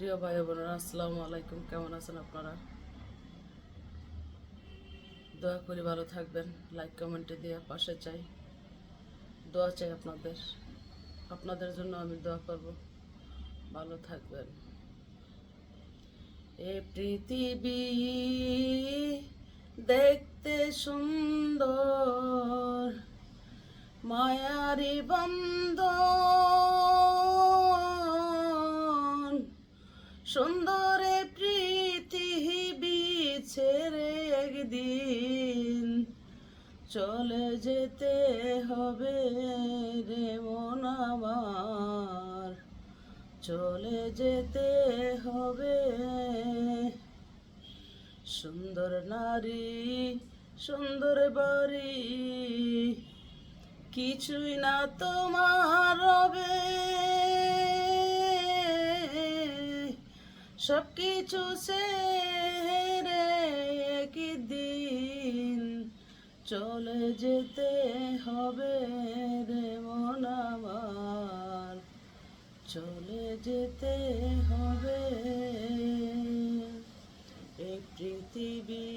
প্রিয় ভাই বোনেরা, আসসালামু আলাইকুম। কেমন আছেন আপনারা? দোয়া করি ভালো থাকবেন। লাইক কমেন্টে দিয়ে পাশে চাই। দোয়া চাই আপনাদের। আপনাদের জন্য আমি দোয়া করব। ভালো থাকবেন। এ পৃথিবী দেখতে সুন্দর, মায়ারি বন্ধন সুন্দরে পৃথিবী ছেড়ে একদিন। চলে যেতে হবে রে মন আমার। চলে যেতে হবে। সুন্দর নারী, সুন্দর বাড়ি, কিছুই না তোমার রবে সব কিছু রে দিন চলে যেতে হবে রে মন আমার। চলে যেতে হবে এই পৃথিবী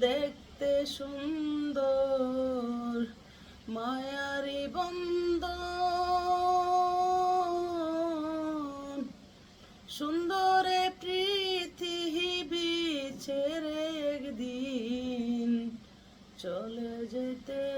দেখতে সুন্দর, মায়ারি বন্ধন সুন্দরে পৃথিবী ছেড়ে একদিন চলে যেতে